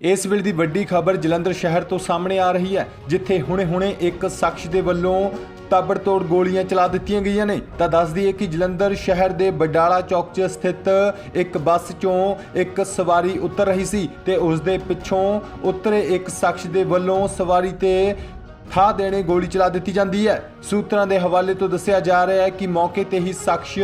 ਇਸ ਵੇਲੇ ਦੀ ਵੱਡੀ ਖਬਰ ਜਲੰਧਰ ਸ਼ਹਿਰ ਤੋਂ ਸਾਹਮਣੇ ਆ ਰਹੀ ਹੈ, ਜਿੱਥੇ ਹੁਣੇ-ਹੁਣੇ ਇੱਕ ਸ਼ਖਸ ਦੇ ਵੱਲੋਂ ਤਾਬੜਤੋੜ ਗੋਲੀਆਂ ਚਲਾ ਦਿੱਤੀਆਂ ਗਈਆਂ ਨੇ। ਤਾਂ ਦੱਸ ਦਈਏ ਕਿ ਜਲੰਧਰ ਸ਼ਹਿਰ ਦੇ ਬਡਾਲਾ ਚੌਕ 'ਚ ਸਥਿਤ ਇੱਕ ਬੱਸ 'ਚੋਂ ਇੱਕ ਸਵਾਰੀ ਉਤਰ ਰਹੀ ਸੀ ਤੇ ਉਸ ਦੇ ਪਿੱਛੋਂ ਉਤਰੇ ਇੱਕ ਸ਼ਖਸ ਦੇ ਵੱਲੋਂ ਸਵਾਰੀ ਤੇ ਠਾ ਦੇਣੇ ਗੋਲੀ ਚਲਾ ਦਿੱਤੀ ਜਾਂਦੀ ਹੈ। ਸੂਤਰਾਂ ਦੇ ਹਵਾਲੇ ਤੋਂ ਦੱਸਿਆ ਜਾ ਰਿਹਾ ਹੈ ਕਿ ਮੌਕੇ ਤੇ ਹੀ ਸ਼ਖਸ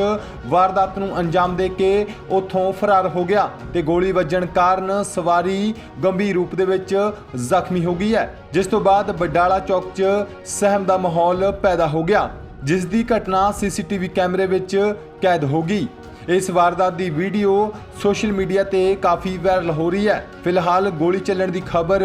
ਵਾਰਦਾਤ ਨੂੰ ਅੰਜਾਮ ਦੇ ਕੇ ਉੱਥੋਂ ਫਰਾਰ ਹੋ ਗਿਆ ਤੇ ਗੋਲੀ ਵੱਜਣ ਕਾਰਨ ਸਵਾਰੀ ਗੰਭੀਰ ਰੂਪ ਦੇ ਵਿੱਚ ਜ਼ਖਮੀ ਹੋ ਗਈ ਹੈ। ਜਿਸ ਤੋਂ ਬਾਅਦ ਬਡਾਲਾ ਚੌਕ 'ਚ ਸਹਿਮ ਦਾ ਮਾਹੌਲ ਪੈਦਾ ਹੋ ਗਿਆ, ਜਿਸ ਦੀ ਘਟਨਾ ਸੀਸੀਟੀਵੀ ਕੈਮਰੇ ਵਿੱਚ ਕੈਦ ਹੋ ਗਈ। ਇਸ ਵਾਰਦਾਤ ਦੀ ਵੀਡੀਓ ਸੋਸ਼ਲ ਮੀਡੀਆ ਤੇ ਕਾਫੀ ਵਾਇਰਲ ਹੋ ਰਹੀ ਹੈ। ਫਿਲਹਾਲ ਗੋਲੀ ਚੱਲਣ ਦੀ ਖਬਰ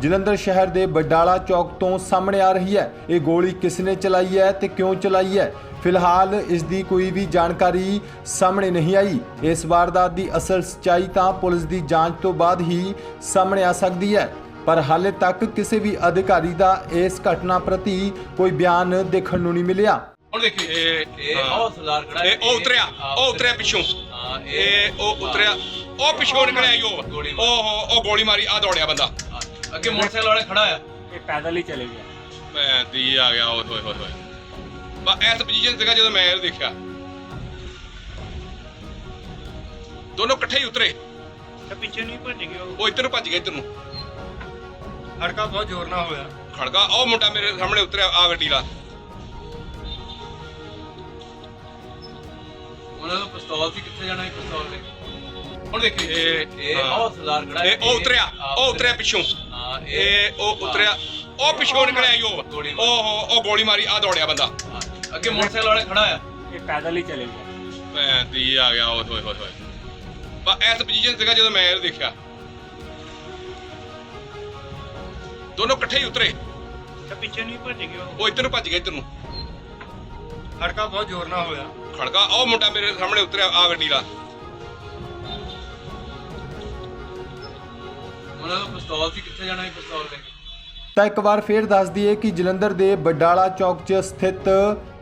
ਜਲੰਧਰ ਸ਼ਹਿਰ ਦੇ ਬਡਾਲਾ ਚੌਕ ਤੋਂ ਸਾਹਮਣੇ ਆ ਰਹੀ ਹੈ। ਇਹ ਗੋਲੀ ਕਿਸ ਨੇ ਚਲਾਈ ਹੈ ਤੇ ਕਿਉਂ ਚਲਾਈ ਹੈ? ਫਿਲਹਾਲ ਇਸ ਦੀ ਕੋਈ ਵੀ ਜਾਣਕਾਰੀ ਸਾਹਮਣੇ ਨਹੀਂ ਆਈ। ਇਸ ਵਾਰਦਾਤ ਦੀ ਅਸਲ ਸਚਾਈ ਤਾਂ ਪੁਲਿਸ ਦੀ ਜਾਂਚ ਤੋਂ ਬਾਅਦ ਹੀ ਸਾਹਮਣੇ ਆ ਸਕਦੀ ਹੈ। ਪਰ ਹਾਲੇ ਤੱਕ ਕਿਸੇ ਵੀ ਅਧਿਕਾਰੀ ਦਾ ਇਸ ਘਟਨਾ ਪ੍ਰਤੀ ਕੋਈ ਬਿਆਨ ਦੇਖਣ ਨੂੰ ਨਹੀਂ ਮਿਲਿਆ। ਹੁਣ ਦੇਖੀ। ਇਹ। ਉਹ ਸਰਦਾਰ ਖੜਾ ਇਹ ਉਹ ਉਤਰਿਆ। ਉਹ ਉਤਰਿਆ ਪਿੱਛੋਂ। ਹਾਂ ਇਹ ਉਹ ਉਤਰਿਆ। ਉਹ ਪਿੱਛੋਂ ਨਿਕਲਿਆ ਈ ਉਹ। ਗੋਲੀ ਉਹ ਉਹ ਗੋਲੀ ਮਾਰੀ ਆ ਦੌੜਿਆ ਬੰਦਾ। ਅੱਗੇ ਮੋਟਰਸਾਈਕਲ ਵਾਲੇ ਖੜਾ ਆ ਇਹ ਪੈਦਲ ਹੀ ਚਲੇ ਗਿਆ। ਮੈਂ ਦੀ ਆ ਗਿਆ ਓਏ ਹੋਏ ਹੋਏ ਹੋਏ ਬਾ ਐਸ ਪੋਜੀਸ਼ਨ ਸੀਗਾ ਜਦੋਂ ਮੈਂ ਇਹ ਦੇਖਿਆ। ਦੋਨੋਂ ਇਕੱਠੇ ਹੀ ਉਤਰੇ। ਤੇ ਪਿੱਛੇ ਨਹੀਂ ਭੱਜ ਗਿਆ ਉਹ। ਇੱਧਰ ਨੂੰ ਭੱਜ ਗਏ ਇੱਧਰ ਨੂੰ। ਹੜਕਾ ਬਹੁਤ ਜ਼ੋਰ ਨਾਲ ਹੋਇਆ। ਖੜਗਾ ਉਹ ਮੁੰਡਾ ਮੇਰੇ ਸਾਹਮਣੇ ਉਤਰਿਆ ਆ ਗੱਡੀ ਲਾ ਉਹਨਾਂ ਦਾ ਪਿਸਤੌਲ ਸੀ ਕਿੱਥੇ ਜਾਣਾ ਇਹ ਪਿਸਤੌਲ ਲੈ ਹੁਣ ਦੇਖੀ। ਇਹ ਇਹ ਹਾਂ। ਉਹ ਸਰਦਾਰ ਖੜਾ ਇਹ ਉਹ ਉਤਰਿਆ ਉਹ ਉਤਰਿਆ ਪਿੱਛੋਂ। ਹਾਂ ਇਹ ਉਹ ਉਤਰਿਆ ਉਹ ਪਿੱਛੋਂ ਨਿਕਲਿਆ ਈ ਉਹ। ਗੋਲੀ ਉਹ ਉਹ ਗੋਲੀ ਮਾਰੀ ਆ ਦੌੜਿਆ ਬੰਦਾ। ਹਾਂ। ਅੱਗੇ ਮੋਟਰਸਾਈਕਲ ਵਾਲੇ ਖੜਾ ਆ ਇਹ ਪੈਦਲ ਹੀ ਚਲੇ ਗਿਆ। ਮੈਂ ਦੀ ਆ ਗਿਆ ਓਏ ਹੋਏ ਹੋਏ ਹੋਏ ਬਾ ਐਸ ਪੋਜੀਸ਼ਨ ਸੀਗਾ ਜਦੋਂ ਮੈਂ ਇਹ ਦੇਖਿਆ। ਦੋਨੋਂ ਇਕੱਠੇ ਹੀ ਉਤਰੇ। ਤੇ ਪਿੱਛੇ ਨਹੀਂ ਭੱਜ ਗਿਆ ਉਹ ਇੱਧਰ ਨੂੰ ਭੱਜ ਗਏ ਇੱਧਰ ਨੂੰ। ਹੜਕਾ ਬਹੁਤ ਜ਼ੋਰ ਨਾਲ ਹੋਇਆ। ਖੜਗਾ ਉਹ ਮੁੰਡਾ ਮੇਰੇ ਸਾਹਮਣੇ ਉਤਰਿਆ ਆ ਗੱਡੀ ਉਹਨਾਂ ਦਾ ਪਿਸਤੌਲ ਸੀ ਕਿੱਥੇ ਜਾਣਾ ਇਹ ਪਿਸਤੌਲ ਲੈ ਤਾਂ ਇੱਕ ਵਾਰ ਫੇਰ ਦੱਸ ਦਈਏ ਕਿ ਜਲੰਧਰ ਦੇ ਬਡਾਲਾ ਚੌਕ 'ਚ ਸਥਿਤ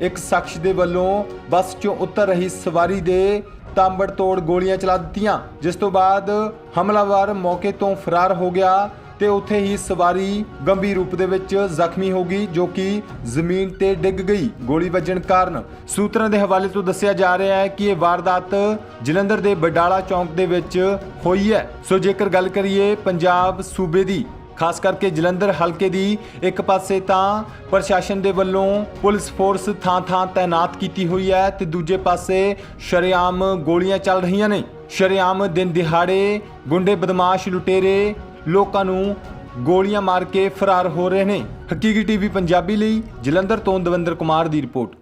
ਇੱਕ ਸ਼ਖਸ ਦੇ ਵੱਲੋਂ ਬੱਸ 'ਚੋਂ ਉਤਰ ਰਹੀ ਸਵਾਰੀ ਦੇ ਤਾਂਬੜ ਤੋੜ ਗੋਲੀਆਂ ਚਲਾ ਦਿੱਤੀਆਂ ਜਿਸ ਤੋਂ ਬਾਅਦ ਹਮਲਾਵਰ ਮੌਕੇ ਤੋਂ ਫਰਾਰ ਹੋ ਗਿਆ। ਤੇ ਉੱਥੇ ਹੀ ਸਵਾਰੀ ਗੰਭੀਰ ਰੂਪ ਦੇ ਵਿੱਚ ਜ਼ਖਮੀ ਹੋ ਗਈ, ਜੋ ਕਿ ਜ਼ਮੀਨ ਤੇ ਡਿੱਗ ਗਈ। ਗੋਲੀ ਵੱਜਣ ਕਾਰਨ ਸੂਤਰਾਂ ਦੇ ਹਵਾਲੇ ਤੋਂ ਦੱਸਿਆ ਜਾ ਰਿਹਾ ਹੈ ਕਿ ਇਹ ਵਾਰਦਾਤ ਜਲੰਧਰ ਦੇ ਬਡਾਲਾ ਚੌਂਕ ਦੇ ਵਿੱਚ ਹੋਈ ਹੈ। ਸੋ ਜੇਕਰ ਗੱਲ ਕਰੀਏ ਪੰਜਾਬ ਸੂਬੇ ਦੀ, ਖਾਸ ਕਰਕੇ ਜਲੰਧਰ ਹਲਕੇ ਦੀ, ਇੱਕ ਪਾਸੇ ਤਾਂ ਪ੍ਰਸ਼ਾਸਨ ਦੇ ਵੱਲੋਂ ਪੁਲਿਸ ਫੋਰਸ ਥਾਂ-ਥਾਂ ਤਾਇਨਾਤ ਕੀਤੀ ਹੋਈ ਹੈ ਤੇ ਦੂਜੇ ਪਾਸੇ ਸ਼ਰੇਆਮ ਗੋਲੀਆਂ ਚੱਲ ਰਹੀਆਂ ਨੇ। ਸ਼ਰੇਆਮ ਦਿਨ ਦਿਹਾੜੇ ਗੁੰਡੇ ਬਦਮਾਸ਼ ਲੁਟੇਰੇ ਲੋਕਾਂ ਨੂੰ ਗੋਲੀਆਂ ਮਾਰ ਕੇ ਫਰਾਰ ਹੋ ਰਹੇ ਨੇ। ਹਕੀਕੀ ਟੀਵੀ ਪੰਜਾਬੀ ਲਈ ਜਲੰਧਰ ਤੋਂ ਦਵਿੰਦਰ ਕੁਮਾਰ ਦੀ ਰਿਪੋਰਟ।